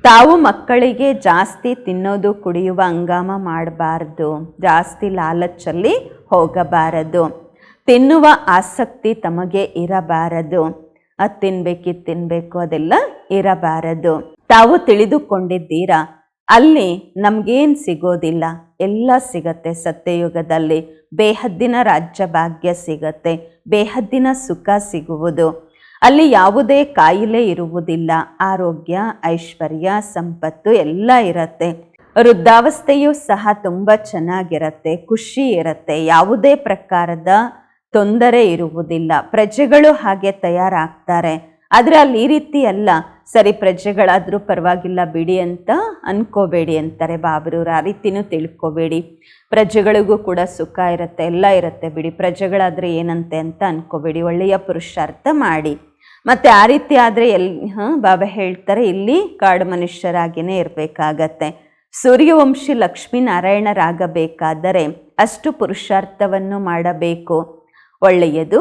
ತಾವು ಮಕ್ಕಳಿಗೆ ಜಾಸ್ತಿ ತಿನ್ನೋದು, ಕುಡಿಯುವ ಹಂಗಾಮ ಮಾಡಬಾರ್ದು. ಜಾಸ್ತಿ ಲಾಲಚ್ಚಲ್ಲಿ ಹೋಗಬಾರದು. ತಿನ್ನುವ ಆಸಕ್ತಿ ತಮಗೆ ಇರಬಾರದು. ಅದು ತಿನ್ಬೇಕು ಇದು ತಿನ್ನಬೇಕು ಅದೆಲ್ಲ ಇರಬಾರದು. ತಾವು ತಿಳಿದುಕೊಂಡಿದ್ದೀರಾ? ಅಲ್ಲಿ ನಮಗೇನು ಸಿಗೋದಿಲ್ಲ. ಎಲ್ಲ ಸಿಗತ್ತೆ ಸತ್ಯಯುಗದಲ್ಲಿ. ಬೇಹದ್ದಿನ ರಾಜ್ಯ ಭಾಗ್ಯ ಸಿಗತ್ತೆ. ಬೇಹದ್ದಿನ ಸುಖ ಸಿಗುವುದು. ಅಲ್ಲಿ ಯಾವುದೇ ಕಾಯಿಲೆ ಇರುವುದಿಲ್ಲ. ಆರೋಗ್ಯ, ಐಶ್ವರ್ಯ, ಸಂಪತ್ತು ಎಲ್ಲ ಇರತ್ತೆ. ವೃದ್ಧಾವಸ್ಥೆಯು ಸಹ ತುಂಬ ಚೆನ್ನಾಗಿರತ್ತೆ. ಖುಷಿ ಇರತ್ತೆ. ಯಾವುದೇ ಪ್ರಕಾರದ ತೊಂದರೆ ಇರುವುದಿಲ್ಲ. ಪ್ರಜೆಗಳು ಹಾಗೆ ತಯಾರಾಗ್ತಾರೆ. ಆದರೆ ಅಲ್ಲಿ ಈ ರೀತಿ ಅಲ್ಲ. ಸರಿ ಪ್ರಜೆಗಳಾದರೂ ಪರವಾಗಿಲ್ಲ, ಬಿಡಿ ಅಂತ ಅನ್ಕೋಬೇಡಿ ಅಂತಾರೆ ಬಾಬರೂರು. ಆ ರೀತಿನೂ ತಿಳ್ಕೊಬೇಡಿ. ಪ್ರಜೆಗಳಿಗೂ ಕೂಡ ಸುಖ ಇರುತ್ತೆ, ಎಲ್ಲ ಇರುತ್ತೆ ಬಿಡಿ. ಪ್ರಜೆಗಳಾದರೆ ಏನಂತೆ ಅಂತ ಅನ್ಕೋಬೇಡಿ. ಒಳ್ಳೆಯ ಪುರುಷಾರ್ಥ ಮಾಡಿ. ಮತ್ತು ಆ ರೀತಿ ಆದರೆ ಎಲ್, ಹಾಂ, ಬಾಬಾ ಹೇಳ್ತಾರೆ, ಇಲ್ಲಿ ಕಾಡು ಮನುಷ್ಯರಾಗಿಯೇ ಇರಬೇಕಾಗತ್ತೆ. ಸೂರ್ಯವಂಶಿ ಲಕ್ಷ್ಮೀನಾರಾಯಣರಾಗಬೇಕಾದರೆ ಅಷ್ಟು ಪುರುಷಾರ್ಥವನ್ನು ಮಾಡಬೇಕು. ಒಳ್ಳೆಯದು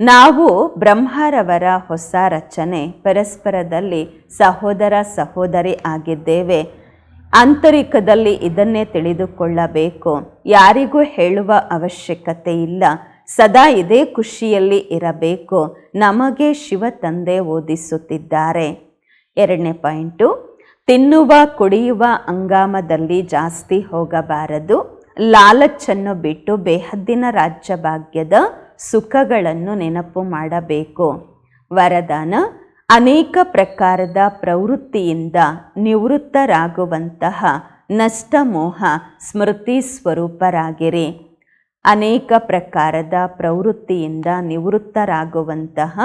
ನಾವು ಬ್ರಹ್ಮರವರ ಹೊಸ ರಚನೆ ಪರಸ್ಪರದಲ್ಲಿ ಸಹೋದರ ಸಹೋದರಿ ಆಗಿದ್ದೇವೆ. ಆಂತರಿಕದಲ್ಲಿ ಇದನ್ನೇ ತಿಳಿದುಕೊಳ್ಳಬೇಕು. ಯಾರಿಗೂ ಹೇಳುವ ಅವಶ್ಯಕತೆ ಇಲ್ಲ. ಸದಾ ಇದೇ ಖುಷಿಯಲ್ಲಿ ಇರಬೇಕು. ನಮಗೆ ಶಿವ ತಂದೆ ಓದಿಸುತ್ತಿದ್ದಾರೆ. ಎರಡನೇ ಪಾಯಿಂಟು, ತಿನ್ನುವ, ಕುಡಿಯುವ ಅಂಗಾಮದಲ್ಲಿ ಜಾಸ್ತಿ ಹೋಗಬಾರದು. ಲಾಲಚ್ಚನ್ನು ಬಿಟ್ಟು ಬೇಹದ್ದಿನ ರಾಜ್ಯ ಭಾಗ್ಯದ ಸುಖಗಳನ್ನು ನೆನಪು ಮಾಡಬೇಕು. ವರದಾನ, ಅನೇಕ ಪ್ರಕಾರದ ಪ್ರವೃತ್ತಿಯಿಂದ ನಿವೃತ್ತರಾಗುವಂತಹ ನಷ್ಟಮೋಹ ಸ್ಮೃತಿ ಸ್ವರೂಪರಾಗಿರಿ. ಅನೇಕ ಪ್ರಕಾರದ ಪ್ರವೃತ್ತಿಯಿಂದ ನಿವೃತ್ತರಾಗುವಂತಹ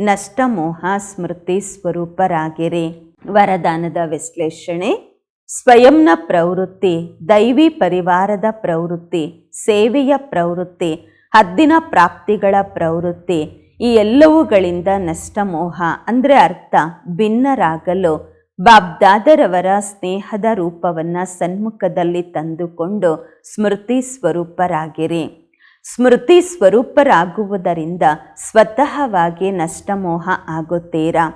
ನಷ್ಟಮೋಹ ಸ್ಮೃತಿ ಸ್ವರೂಪರಾಗಿರಿ. ವರದಾನದ ವಿಶ್ಲೇಷಣೆ, ಸ್ವಯಂನ ಪ್ರವೃತ್ತಿ, ದೈವಿ ಪರಿವಾರದ ಪ್ರವೃತ್ತಿ, ಸೇವೆಯ ಪ್ರವೃತ್ತಿ ಹದ್ದಿನ ಪ್ರಾಪ್ತಿಗಳ ಪ್ರವೃತ್ತಿ, ಈ ಎಲ್ಲವುಗಳಿಂದ ನಷ್ಟಮೋಹ, ಅಂದರೆ ಅರ್ಥ, ಭಿನ್ನರಾಗಲು ಬಾಬ್ದಾದರವರ ಸ್ನೇಹದ ರೂಪವನ್ನು ಸನ್ಮುಖದಲ್ಲಿ ತಂದುಕೊಂಡು ಸ್ಮೃತಿ ಸ್ವರೂಪರಾಗಿರಿ. ಸ್ಮೃತಿ ಸ್ವರೂಪರಾಗುವುದರಿಂದ ಸ್ವತಃವಾಗಿ ನಷ್ಟಮೋಹ ಆಗುತ್ತೀರಾ?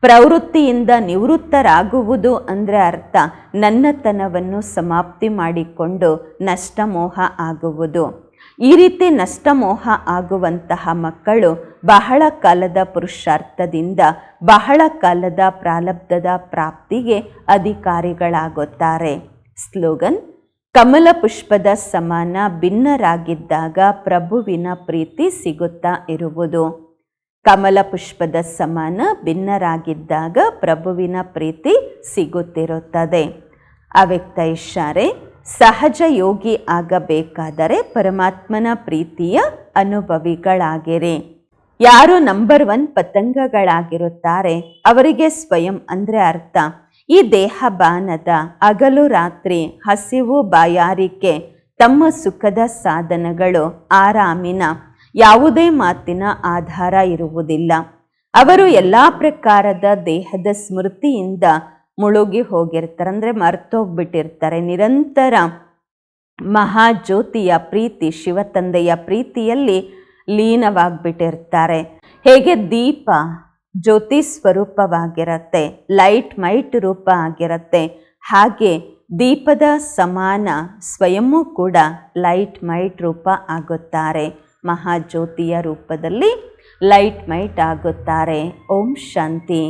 ಪ್ರವೃತ್ತಿಯಿಂದ ನಿವೃತ್ತರಾಗುವುದು ಅಂದರೆ ಅರ್ಥ, ನನ್ನತನವನ್ನು ಸಮಾಪ್ತಿ ಮಾಡಿಕೊಂಡು ನಷ್ಟಮೋಹ ಆಗುವುದು. ಈ ರೀತಿ ನಷ್ಟಮೋಹ ಆಗುವಂತಹ ಮಕ್ಕಳು ಬಹಳ ಕಾಲದ ಪುರುಷಾರ್ಥದಿಂದ ಬಹಳ ಕಾಲದ ಪ್ರಾಲಬ್ಧದ ಪ್ರಾಪ್ತಿಗೆ ಅಧಿಕಾರಿಗಳಾಗುತ್ತಾರೆ. ಸ್ಲೋಗನ್, ಕಮಲ ಪುಷ್ಪದ ಸಮಾನ ಭಿನ್ನರಾಗಿದ್ದಾಗ ಪ್ರಭುವಿನ ಪ್ರೀತಿ ಸಿಗುತ್ತಾ ಇರುವುದು. ಕಮಲ ಪುಷ್ಪದ ಸಮಾನ ಭಿನ್ನರಾಗಿದ್ದಾಗ ಪ್ರಭುವಿನ ಪ್ರೀತಿ ಸಿಗುತ್ತಿರುತ್ತದೆ. ಅವ್ಯಕ್ತ ಇಶಾರೆ ಸಹಜ ಯೋಗಿ ಆಗಬೇಕಾದರೆ ಪರಮಾತ್ಮನ ಪ್ರೀತಿಯ ಅನುಭವಿಗಳಾಗಿರಿ. ಯಾರು ನಂಬರ್ ಒನ್ ಪತಂಗಗಳಾಗಿರುತ್ತಾರೆ, ಅವರಿಗೆ ಸ್ವಯಂ ಅಂದರೆ ಅರ್ಥ. ಈ ದೇಹ ಬಾನದ ಹಗಲು ರಾತ್ರಿ, ಹಸಿವು ಬಾಯಾರಿಕೆ, ತಮ್ಮ ಸುಖದ ಸಾಧನಗಳು, ಆರಾಮಿನ, ಯಾವುದೇ ಮಾತಿನ ಆಧಾರ ಇರುವುದಿಲ್ಲ. ಅವರು ಎಲ್ಲ ಪ್ರಕಾರದ ದೇಹದ ಸ್ಮೃತಿಯಿಂದ ಮುಳುಗಿ ಹೋಗಿರ್ತಾರೆ. ಅಂದರೆ ಮರ್ತೋಗ್ಬಿಟ್ಟಿರ್ತಾರೆ. ನಿರಂತರ ಮಹಾಜ್ಯೋತಿಯ ಪ್ರೀತಿ ಶಿವತಂದೆಯ ಪ್ರೀತಿಯಲ್ಲಿ ಲೀನವಾಗಿಬಿಟ್ಟಿರ್ತಾರೆ. ಹೇಗೆ ದೀಪ ಜ್ಯೋತಿ ಸ್ವರೂಪವಾಗಿರತ್ತೆ ಲೈಟ್ ಮೈಟ್ ರೂಪ ಆಗಿರತ್ತೆ, ಹಾಗೆ ದೀಪದ ಸಮಾನ ಸ್ವಯಂವೂ ಕೂಡ ಲೈಟ್ ಮೈಟ್ ರೂಪ ಆಗುತ್ತಾರೆ. ಮಹಾಜ್ಯೋತಿಯ ರೂಪದಲ್ಲಿ ಲೈಟ್ ಮೈಟ್ ಆಗುತ್ತಾರೆ. ಓಂ ಶಾಂತಿ.